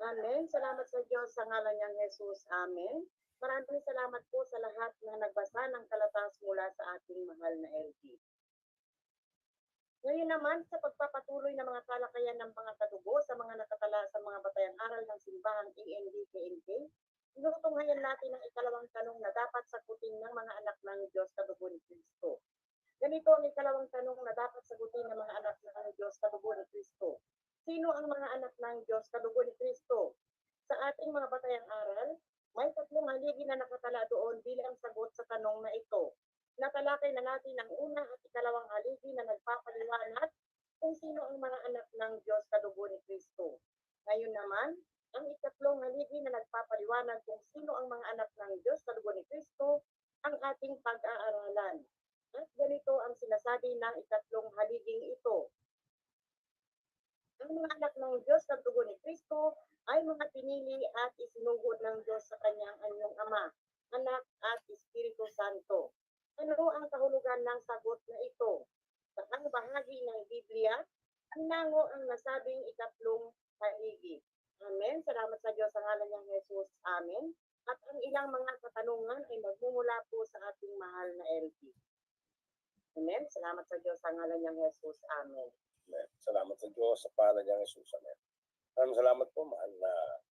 Amen. Salamat sa Diyos sa ngalan niyang Jesus. Amen. Maraming salamat po sa lahat na nagbasa ng kalatas mula sa ating mahal na LG. Ngayon naman, sa pagpapatuloy ng mga talakayan ng mga kadugo sa mga nakatala sa mga batayang aral ng simbahang AND KNK, tinutunghayan natin ang ikalawang tanong na dapat sagutin ng mga anak ng Diyos kadugo ni Kristo. Ganito ang ikalawang tanong na dapat sagutin ng mga anak ng Diyos kadugo ni Kristo. Sino ang mga anak ng Diyos kadugo ni Kristo? Sa ating mga batayang aral, may tatlong haligi na nakatala doon bilang sagot sa tanong na ito. Natalakay na natin ang una at ikalawang haligi na nagpapaliwanag kung sino ang mga anak ng Diyos kadugo ni Kristo. Ngayon naman, ang ikatlong haligi na nagpapaliwanag kung sino ang mga anak ng Diyos kadugo ni Kristo ang ating pag-aaralan. At ganito ang sinasabi ng ikatlong haliging ito. Ang mga anak ng Diyos sa dugo ni Kristo ay mga pinili at isinugod ng Diyos sa kanyang anyong Ama, Anak at Espiritu Santo. Ano ang kahulugan ng sagot na ito? Sa ang bahagi ng Biblia, hinango ang nasabing ikatlong haligi. Amen. Salamat sa Diyos sa ngalan niyang Jesus. Amen. At ang ilang mga katanungan ay magmumula po sa ating mahal na LP. Amen. Salamat sa Diyos sa ngalan niyang Jesus. Amen. Amen. Salamat sa Diyos sa pangalan niyang Jesus. Amen. Maraming salamat po, mahal na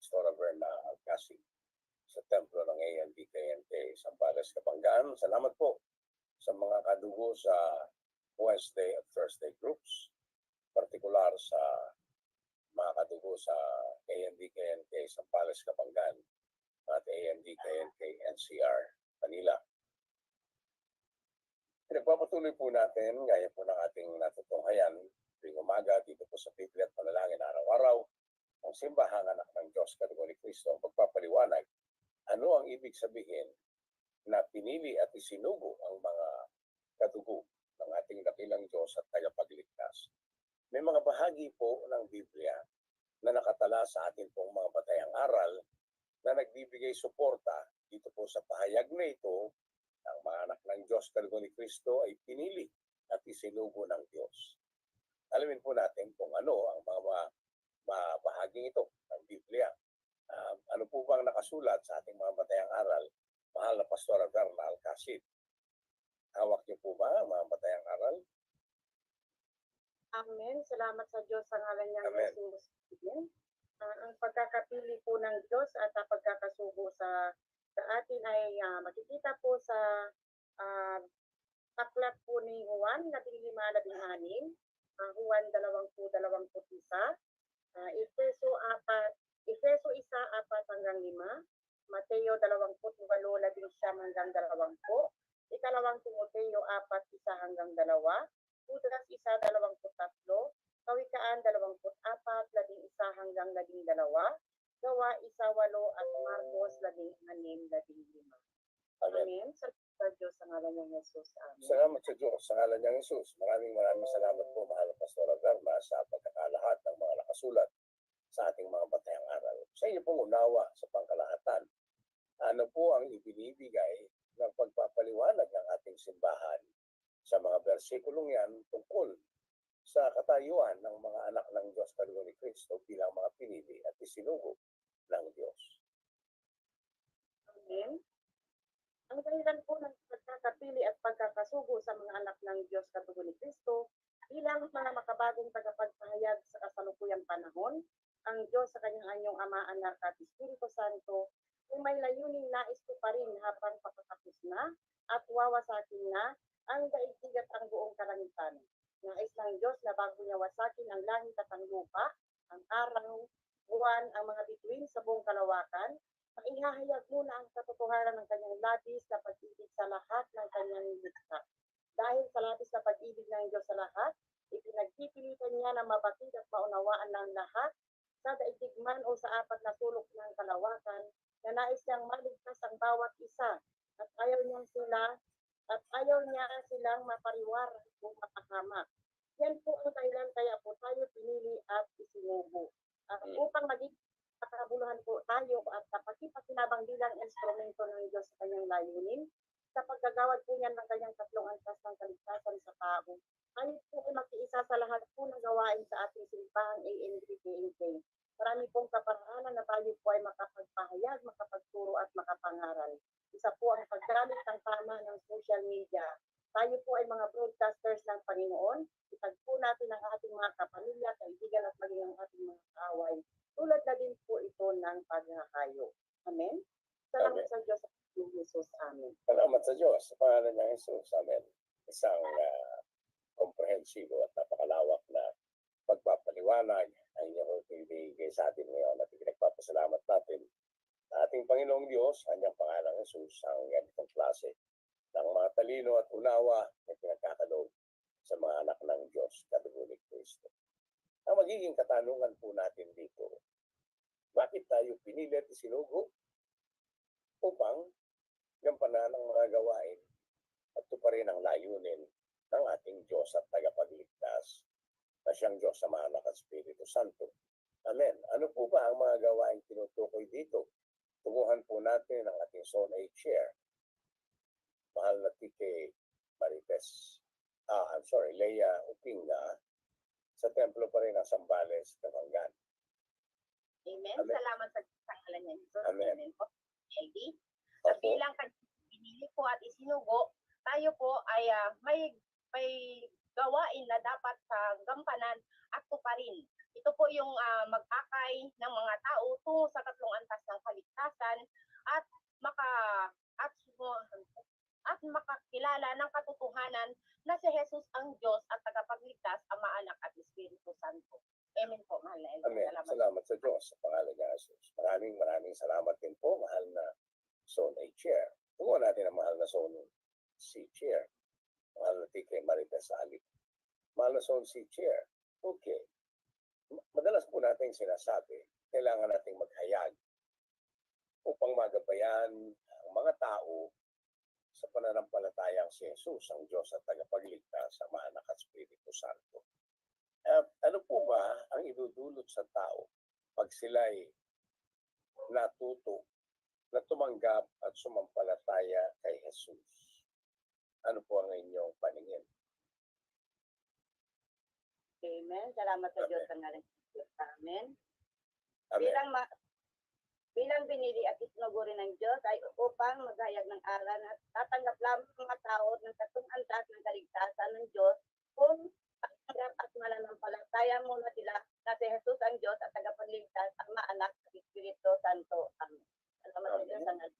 Pastora Berna Alcasi sa templo ng ANDKNK Sambales, Kapanggaan. Salamat po sa mga kadugo sa Wednesday at Thursday groups, partikular sa mga kadugo sa ANDKNK Sambales, Kapanggaan at ANDKNK NCR Manila. Pinagpapatuloy po natin, gaya po ng ating natutunghayan, tuwing umaga dito po sa Biblia at Panalangin araw-araw, ang simbahang anak ng Diyos, katugo ni Kristo, ang pagpapaliwanag, ano ang ibig sabihin na pinili at isinugo ang mga katugo ng ating dakilang Diyos at tagapagligtas. May mga bahagi po ng Biblia na nakatala sa atin pong mga batayang aral na nagbibigay suporta dito po sa pahayag na ito ang mga anak ng Diyos, katugo ni Kristo ay pinili at isinugo ng Diyos. Alamin po natin kung ano ang mga, mga, bahaging ito ng Biblia. Ah, ano po bang nakasulat sa ating mga batayang aral? Mahal na Pastora Verna Alcacid. Hawak niyo po ba ang mga batayang aral? Amen. Salamat sa Diyos sa ngalan niyang Amen. Amen. Ah, ang pagkakapili po ng Diyos at ang pagkakasugo sa sa atin ay ah, makikita po sa uh, aklat po ni Juan, 15-16, uh, Juan 20-21, uh, Efeso 4, Efeso 1, 4 hanggang 5, Mateo 28, 11 hanggang 20, ikalawang Timoteo 4, 1 hanggang 2, Judas 1, 23, Kawikaan 24, 11 hanggang 12, Gawa 1, 8 at Marcos 16, 15. Amen. Amen. Sa sa Diyos sa ngalan ng Jesus. Amen. Salamat sa Diyos sa ngalan niyang Jesus. Maraming maraming salamat po, mahal na Pastora Verna, sa pagkakalahat ng mga nakasulat sa ating mga batayang aral. Sa inyo pong unawa sa pangkalahatan, ano po ang ibinibigay ng pagpapaliwanag ng ating simbahan sa mga bersikulong yan tungkol sa katayuan ng mga anak ng Diyos kaluwa ni Kristo bilang mga pinili at isinugo ng Diyos. Amen. Ang dahilan po ng pagkakapili at pagkakasugo sa mga anak ng Diyos katugo ni Kristo bilang mga makabagong tagapagpahayag sa kasalukuyang panahon, ang Diyos sa kanyang anyong Ama, Anak at Espiritu Santo ay may layuning nais ko pa rin habang pakatapos na at wawasakin na ang daigdig at ang buong kalangitan. Nais ng Diyos na bago niya wasakin ang langit at ang lupa, ang araw, buwan, ang mga bituin sa buong kalawakan, maihahayag muna ang katotohanan ng kanyang labis na pag-ibig sa lahat ng kanyang nilikha. Dahil sa labis na pag-ibig ng Diyos sa lahat, ipinagpipilitan niya na mabatid at maunawaan ng lahat sa daigdig man o sa apat na sulok ng kalawakan na nais niyang maligtas ang bawat isa at ayaw niyang sila at ayaw niya silang mapariwar o mapahamak. Yan po ang dahilan kaya po tayo pinili at isinubo. At Mm. upang maging makabuluhan po tayo at kapag-ipakinabang bilang instrumento ng Diyos sa kanyang layunin, sa paggagawad po niya ng kanyang tatlong antas ng kaligtasan sa tao. Tayo po ay makiisa sa lahat po ng gawain sa ating simbahang ANBPNK. Marami pong kaparaanan na tayo po ay makapagpahayag, makapagturo at makapangaral. Isa po ang paggamit ng tama ng social media. Tayo po ay mga broadcasters ng Panginoon. Itagpo natin ang ating mga kapamilya, kaibigan at maging ang ating mga kaaway. Tulad na din po ito ng paghahayo. Amen? Salamat Amen. sa Diyos at sa Jesus. Amen. Salamat sa Diyos. Sa pangalan ng Jesus. Amen. Isang uh, komprehensibo at napakalawak na pagpapaliwanag ang inyong ibigay sa atin ngayon at pinagpapasalamat natin sa ating Panginoong Diyos, kanyang pangalan Jesus, ang ganitong klase ng mga talino at unawa na pinagkakaloob sa mga anak ng Diyos, katuloy ni Kristo. Ang magiging katanungan po natin dito, bakit tayo pinilit isinugo upang gampanan ang mga gawain at tuparin ang layunin ng ating Diyos at tagapagligtas na siyang Diyos sa anak at Espiritu Santo. Amen. Ano po ba ang mga gawain tinutukoy dito? Tunguhan po natin ang ating Zone 8 Chair. Mahal na Tike Marites. Ah, I'm sorry, Leia Upinga sa templo pa rin ng Sambales, Tamangan. Amen. Amen. Salamat sa pangalan niya, Jesus. Amen. Amen po. LD. Sa bilang pinili po at isinugo, tayo po ay ah, may may gawain na dapat sa gampanan at tuparin. Ito po yung ah, mag-akay ng mga tao tungo sa tatlong antas ng kaligtasan at maka makakilala ng katotohanan na si Jesus ang Diyos at tagapagligtas, Ama, Anak at Espiritu Santo. Amen po, mahal na LD. Amen. Salamat. Salamat sa Diyos sa pangalan ni Jesus. Maraming maraming salamat din po, mahal na Zone A Chair. Tungo natin ang mahal na Zone C Chair. Mahal na TK Marites Ali. Mahal na Zone C Chair. Okay. Ma- Madalas po natin sinasabi, kailangan nating maghayag upang magabayan ang mga tao sa pananampalatayang si Jesus, ang Diyos at tagapagligtas sa mga anak at Espiritu Santo. Uh, ano po ba ang idudulot sa tao pag sila'y natuto na tumanggap at sumampalataya kay Jesus? Ano po ang inyong paningin? Amen. Salamat sa Amen. Diyos sa ngalan ng Diyos. Amen. Amen. Bilang ma bilang binili at isnugurin ng Diyos ay upang maghayag ng aral at tatanggap lamang ang mga tao ng tatlong antas ng kaligtasan ng Diyos kung tatanggap at mananampalataya muna sila na si Jesus ang Diyos at tagapagligtas, Ama, Anak, at Espiritu Santo. Amen. Salamat sa Diyos sa ngalan.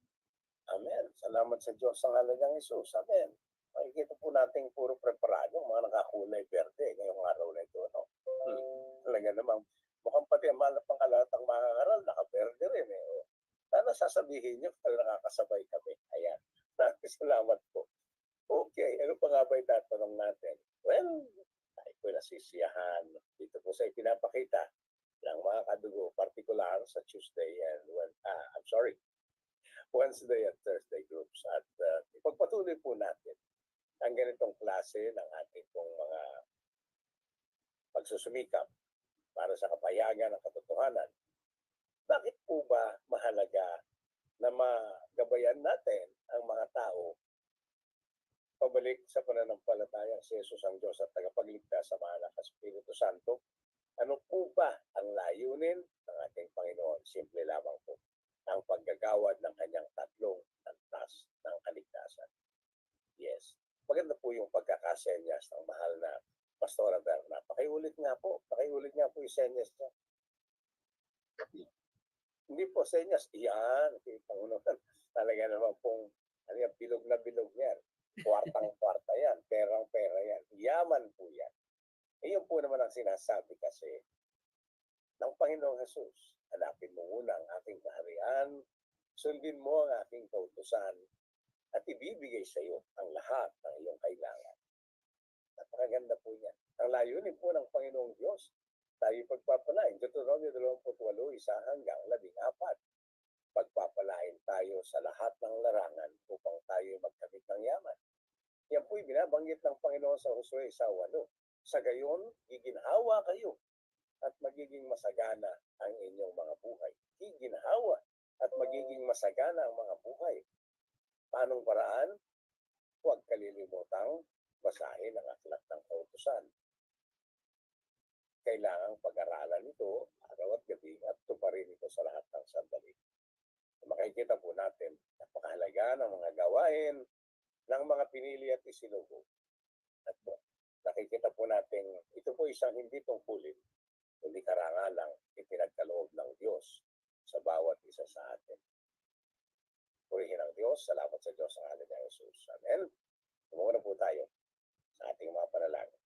Amen. Salamat sa Diyos sa ngalan ng Jesus. Amen. Makikita po natin puro preparado, mga nakakulay verde ngayong araw na ito. No? Hmm. Talaga namang mukhang pati ang mahal na pangkalatang mga ngaral, nakaverde rin. Eh. O, Sana sasabihin niyo kung nakakasabay kami. Ayan. Salamat po. Okay, ano pa nga ba yung tatanong natin? Well, tayo po nasisiyahan. Dito po sa ipinapakita ng mga kadugo, partikular sa Tuesday and when, ah, I'm sorry, Wednesday at Thursday groups. At uh, ipagpatuloy po natin ang ganitong klase ng ating pong mga pagsusumikap para sa kapayagan ng katotohanan. Bakit po ba mahalaga na magabayan natin ang mga tao pabalik sa pananampalataya si Jesus ang Diyos at tagapagligtas sa ng Espiritu Santo? Ano po ba ang layunin ng ating Panginoon? Simple lamang po ang paggagawad ng kanyang tatlong antas ng kaligtasan. Yes. Maganda po yung pagkakasenyas ng mahal na Pastora Berna. Pakiulit nga po. Pakiulit nga po yung senyas niya. Po senyas. Iyan. Okay, Panginoon. Talaga naman pong ano yan, bilog na bilog yan. Kwartang kwarta yan. Perang pera yan. Yaman po yan. Iyon po naman ang sinasabi kasi ng Panginoong Jesus. Hanapin mo muna ang aking kaharian, sundin mo ang aking kautusan, at ibibigay sa iyo ang lahat ng iyong kailangan. Napakaganda po yan. Ang layunin po ng Panginoong Diyos, tayo pagpapalain. Deuteronomy 28, isa hanggang 14. Pagpapalain tayo sa lahat ng larangan upang tayo magkamit ng yaman. Yan po'y binabanggit ng Panginoon sa Josue sa 8. Sa gayon, giginhawa kayo at magiging masagana ang inyong mga buhay. Giginhawa at magiging masagana ang mga buhay. Paanong paraan? Huwag kalilimutang basahin ang aklat ng kautusan. Kailangang pag-aralan ito araw at gabi at tuparin ito sa lahat ng sandali. Makikita po natin napakahalaga ng mga gawain ng mga pinili at isinugo. At po, nakikita po natin ito po isang hindi tungkulin kundi karangalang ipinagkaloob ng Diyos sa bawat isa sa atin. Purihin ang Diyos. Salamat sa Diyos ang halin ng Jesus. Amen. Tumuna po tayo sa ating mga panalangin.